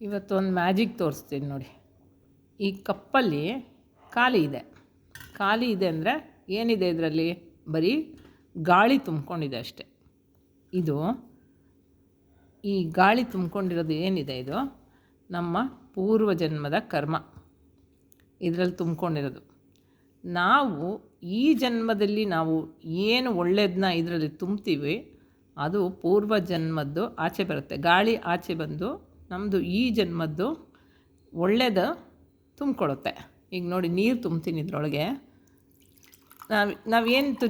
ಇವತ್ತು ಒಂದು ಮ್ಯಾಜಿಕ್ ತೋರಿಸ್ತೀನಿ ನೋಡಿ. ಈ ಕಪ್ಪಲ್ಲಿ ಖಾಲಿ ಇದೆ. ಖಾಲಿ ಇದೆ ಅಂದರೆ ಏನಿದೆ ಇದರಲ್ಲಿ? ಬರೀ ಗಾಳಿ ತುಂಬಿಕೊಂಡಿದೆ ಅಷ್ಟೆ. ಇದು ಈ ಗಾಳಿ ತುಂಬಿಕೊಂಡಿರೋದು ಏನಿದೆ ಇದು? ನಮ್ಮ ಪೂರ್ವ ಜನ್ಮದ ಕರ್ಮ. ಇದರಲ್ಲಿ ತುಂಬಿಕೊಂಡಿರೋದು. ನಾವು ಈ ಜನ್ಮದಲ್ಲಿ ನಾವು ಏನು ಒಳ್ಳೆಯದನ್ನ ಇದರಲ್ಲಿ ತುಂಬ್ತೀವಿ, ಅದು ಪೂರ್ವ ಜನ್ಮದ್ದು ಆಚೆ ಬರುತ್ತೆ. ಗಾಳಿ ಆಚೆ ಬಂದು ನಮ್ಮದು ಈ ಜನ್ಮದ್ದು ಒಳ್ಳೆಯದು ತುಂಬಿಕೊಡುತ್ತೆ ಈಗ ನೋಡಿ ನೀರು ತುಂಬ್ತೀನಿ ಇದ್ರೊಳಗೆ. ನಾವು ನಾವೇನು ತು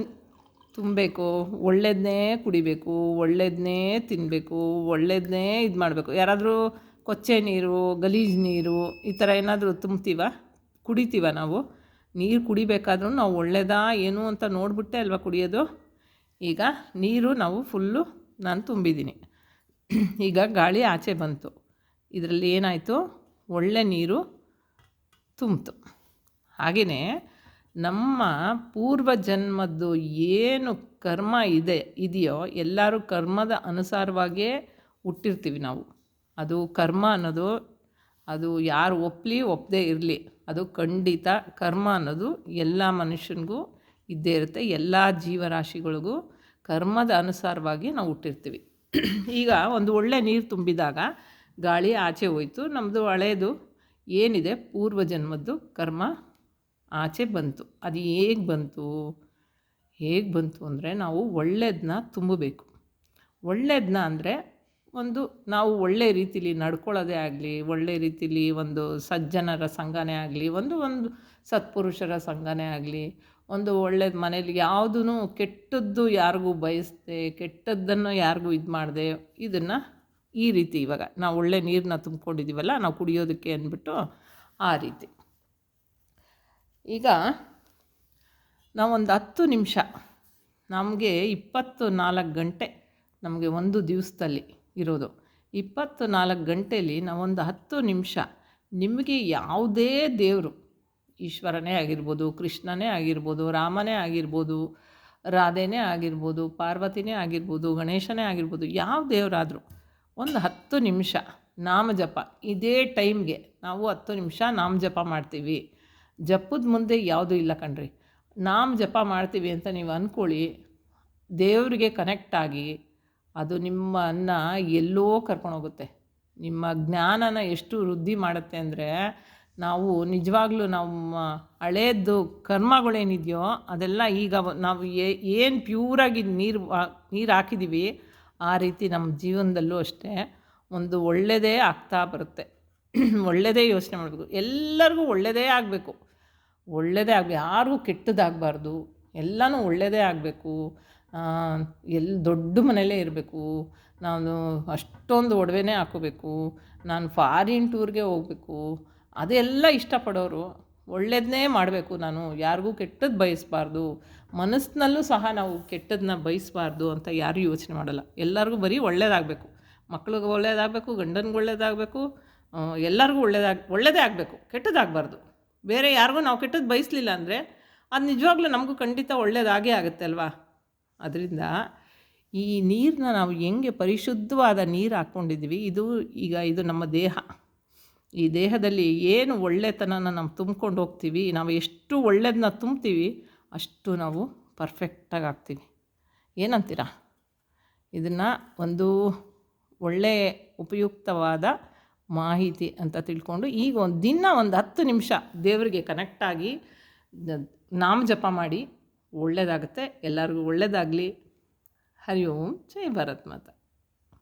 ತುಂಬಬೇಕು? ಒಳ್ಳೇದನ್ನೇ ಕುಡಿಬೇಕು ಒಳ್ಳೇದನ್ನೇ ತಿನ್ನಬೇಕು ಒಳ್ಳೇದನ್ನೇ ಇದು ಮಾಡಬೇಕು. ಯಾರಾದರೂ ಕೊಚ್ಚೆ ನೀರು, ಗಲೀಜು ನೀರು ಈ ಥರ ಏನಾದರೂ ತುಂಬ್ತೀವ? ಕುಡಿತೀವ ನಾವು? ನೀರು ಕುಡಿಬೇಕಾದ್ರೂ ನಾವು ಒಳ್ಳೇದಾ ಏನು ಅಂತ ನೋಡಿಬಿಟ್ಟೆ ಅಲ್ವಾ ಕುಡಿಯೋದು? ಈಗ ನೀರು ನಾವು ಫುಲ್ಲು ನಾನು ತುಂಬಿದ್ದೀನಿ. ಈಗ ಗಾಳಿ ಆಚೆ ಬಂತು. ಇದರಲ್ಲಿ ಏನಾಯಿತು? ಒಳ್ಳೆ ನೀರು ತುಂಬಿತು. ಹಾಗೆಯೇ ನಮ್ಮ ಪೂರ್ವ ಜನ್ಮದ್ದು ಏನು ಕರ್ಮ ಇದೆ, ಇದೆಯೋ ಎಲ್ಲರೂ ಕರ್ಮದ ಅನುಸಾರವಾಗಿಯೇ ಹುಟ್ಟಿರ್ತೀವಿ ನಾವು. ಅದು ಕರ್ಮ ಅನ್ನೋದು, ಅದು ಯಾರು ಒಪ್ಪಲಿ ಒಪ್ಪದೇ ಇರಲಿ, ಅದು ಖಂಡಿತ ಕರ್ಮ ಅನ್ನೋದು ಎಲ್ಲ ಮನುಷ್ಯನಿಗೂ ಇದ್ದೇ ಇರುತ್ತೆ, ಎಲ್ಲ ಜೀವರಾಶಿಗಳಿಗೂ ಕರ್ಮದ ಅನುಸಾರವಾಗಿ ನಾವು ಹುಟ್ಟಿರ್ತೀವಿ. ಈಗ ಒಂದು ಒಳ್ಳೆ ನೀರು ತುಂಬಿದಾಗ ಗಾಳಿ ಆಚೆ ಹೋಯ್ತು. ನಮ್ಮದು ಹಳೆಯದು ಏನಿದೆ? ಪೂರ್ವ ಜನ್ಮದ್ದು ಕರ್ಮ ಆಚೆ ಬಂತು. ಅದು ಹೇಗೆ ಬಂತು? ಹೇಗೆ ಬಂತು ಅಂದರೆ ನಾವು ಒಳ್ಳೆಯದನ್ನ ತುಂಬಬೇಕು. ಒಳ್ಳೆಯದನ್ನ ಅಂದರೆ ಒಂದು ನಾವು ಒಳ್ಳೆ ರೀತಿಲಿ ನಡ್ಕೊಳ್ಳೋದೇ ಆಗಲಿ, ಒಳ್ಳೆ ರೀತಿಲಿ ಒಂದು ಸಜ್ಜನರ ಸಂಘನೇ ಆಗಲಿ, ಒಂದು ಒಂದು ಸತ್ಪುರುಷರ ಸಂಘನೇ ಆಗಲಿ, ಒಂದು ಒಳ್ಳೇದು ಮನೇಲಿ ಯಾವುದೂ ಕೆಟ್ಟದ್ದು ಯಾರಿಗೂ ಬಯಸದೆ, ಕೆಟ್ಟದ್ದನ್ನು ಯಾರಿಗೂ ಇದು ಮಾಡದೆ ಇದನ್ನು ಈ ರೀತಿ ಇವಾಗ ನಾವು ಒಳ್ಳೆ ನೀರನ್ನ ತುಂಬ್ಕೊಂಡಿದ್ದೀವಲ್ಲ, ನಾವು ಕುಡಿಯೋದಕ್ಕೆ ಅಂದ್ಬಿಟ್ಟು ಆ ರೀತಿ. ಈಗ ನಾವೊಂದು ಹತ್ತು ನಿಮಿಷ, ನಮಗೆ ಇಪ್ಪತ್ತು ನಾಲ್ಕು ಗಂಟೆ, ನಮಗೆ ಒಂದು ದಿವಸದಲ್ಲಿ ಇರೋದು. ಇಪ್ಪತ್ತು ನಾಲ್ಕು ಗಂಟೆಯಲ್ಲಿ ನಾವೊಂದು ಹತ್ತು ನಿಮಿಷ, ನಿಮಗೆ ಯಾವುದೇ ದೇವರು, ಈಶ್ವರನೇ ಆಗಿರ್ಬೋದು, ಕೃಷ್ಣನೇ ಆಗಿರ್ಬೋದು, ರಾಮನೇ ಆಗಿರ್ಬೋದು, ರಾಧೆನೇ ಆಗಿರ್ಬೋದು, ಪಾರ್ವತಿನೇ ಆಗಿರ್ಬೋದು, ಗಣೇಶನೇ ಆಗಿರ್ಬೋದು, ಯಾವ ದೇವರಾದರೂ ಒಂದು ಹತ್ತು ನಿಮಿಷ ನಾಮಜಪ. ಇದೇ ಟೈಮ್ಗೆ ನಾವು ಹತ್ತು ನಿಮಿಷ ನಾಮ ಜಪ ಮಾಡ್ತೀವಿ. ಜಪದ ಮುಂದೆ ಯಾವುದೂ ಇಲ್ಲ ಕಣ್ರಿ. ನಾಮ ಜಪ ಮಾಡ್ತೀವಿ ಅಂತ ನೀವು ಅಂದ್ಕೊಳ್ಳಿ ದೇವರಿಗೆ ಕನೆಕ್ಟ್ ಆಗಿ ಅದು ನಿಮ್ಮನ್ನು ಎಲ್ಲೋ ಕರ್ಕೊಂಡೋಗುತ್ತೆ ನಿಮ್ಮ ಜ್ಞಾನನ ಎಷ್ಟು ವೃದ್ಧಿ ಮಾಡುತ್ತೆ ಅಂದರೆ ನಾವು ನಿಜವಾಗ್ಲೂ ನಮ್ಮ ಹಳೇದು ಕರ್ಮಗಳೇನಿದೆಯೋ ಅದೆಲ್ಲ ಈಗ ನಾವು ಏನು ಪ್ಯೂರಾಗಿ ನೀರು ನೀರು ಹಾಕಿದ್ದೀವಿ ಆ ರೀತಿ ನಮ್ಮ ಜೀವನದಲ್ಲೂ ಅಷ್ಟೇ ಒಂದು ಒಳ್ಳೆಯದೇ ಆಗ್ತಾ ಬರುತ್ತೆ. ಒಳ್ಳೆಯದೇ ಯೋಚನೆ ಮಾಡಬೇಕು ಎಲ್ಲರಿಗೂ ಒಳ್ಳೆಯದೇ ಆಗಬೇಕು. ಒಳ್ಳೆಯದೇ ಆಗಬೇಕು. ಯಾರಿಗೂ ಕೆಟ್ಟದಾಗಬಾರ್ದು. ಎಲ್ಲನೂ ಒಳ್ಳೆಯದೇ ಆಗಬೇಕು. ಎಲ್ಲಿ ದೊಡ್ಡ ಮನೆಯಲ್ಲೇ ಇರಬೇಕು. ನಾನು ಅಷ್ಟೊಂದು ಒಡವೆನೇ ಹಾಕೋಬೇಕು. ನಾನು ಫಾರಿನ್ ಟೂರ್ಗೆ ಹೋಗಬೇಕು. ಅದೆಲ್ಲ ಇಷ್ಟಪಡೋರು ಒಳ್ಳೇದನ್ನೇ ಮಾಡಬೇಕು ನಾನು. ಯಾರಿಗೂ ಕೆಟ್ಟದ್ದು ಬಯಸಬಾರ್ದು. ಮನಸ್ಸಿನಲ್ಲೂ ಸಹ ನಾವು ಕೆಟ್ಟದನ್ನ ಬಯಸಬಾರ್ದು ಅಂತ ಯಾರೂ ಯೋಚನೆ ಮಾಡಲ್ಲ. ಎಲ್ಲರಿಗೂ ಬರೀ ಒಳ್ಳೇದಾಗಬೇಕು. ಮಕ್ಳಿಗೆ ಒಳ್ಳೇದಾಗಬೇಕು, ಗಂಡನಿಗೆ ಒಳ್ಳೇದಾಗಬೇಕು ಎಲ್ಲರಿಗೂ ಒಳ್ಳೇದಾಗ, ಒಳ್ಳೇದೇ ಆಗಬೇಕು. ಕೆಟ್ಟದಾಗಬಾರ್ದು. ಬೇರೆ ಯಾರಿಗೂ ನಾವು ಕೆಟ್ಟದ್ದು ಬಯಸಲಿಲ್ಲ ಅಂದರೆ ಅದು ನಿಜವಾಗ್ಲೂ ನಮಗೂ ಖಂಡಿತ ಒಳ್ಳೇದಾಗೇ ಆಗುತ್ತೆ ಅಲ್ವಾ? ಅದರಿಂದ ಈ ನೀರನ್ನ ನಾವು ಹೆಂಗೆ ಪರಿಶುದ್ಧವಾದ ನೀರು ಹಾಕ್ಕೊಂಡಿದ್ವಿ ಇದು ಈಗ ಇದು ನಮ್ಮ ದೇಹ. ಈ ದೇಹದಲ್ಲಿ ಏನು ಒಳ್ಳೆತನನ ನಾವು ತುಂಬ್ಕೊಂಡು ಹೋಗ್ತೀವಿ, ನಾವು ಎಷ್ಟು ಒಳ್ಳೇದನ್ನ ತುಂಬ್ತೀವಿ, ಅಷ್ಟು ನಾವು ಪರ್ಫೆಕ್ಟಾಗಿ ಆಗ್ತೀವಿ. ಏನಂತೀರ? ಇದನ್ನು ಒಂದು ಒಳ್ಳೆಯ ಉಪಯುಕ್ತವಾದ ಮಾಹಿತಿ ಅಂತ ತಿಳ್ಕೊಂಡು ಈಗ ಒಂದು ದಿನ ಒಂದು ಹತ್ತು ನಿಮಿಷ ದೇವರಿಗೆ ಕನೆಕ್ಟಾಗಿ ನಾಮ ಜಪ ಮಾಡಿ ಒಳ್ಳೆಯದಾಗುತ್ತೆ ಎಲ್ಲರಿಗೂ ಒಳ್ಳೆಯದಾಗಲಿ ಹರಿ ಓಂ, ಜೈ ಭರತ್ ಮಾತಾ.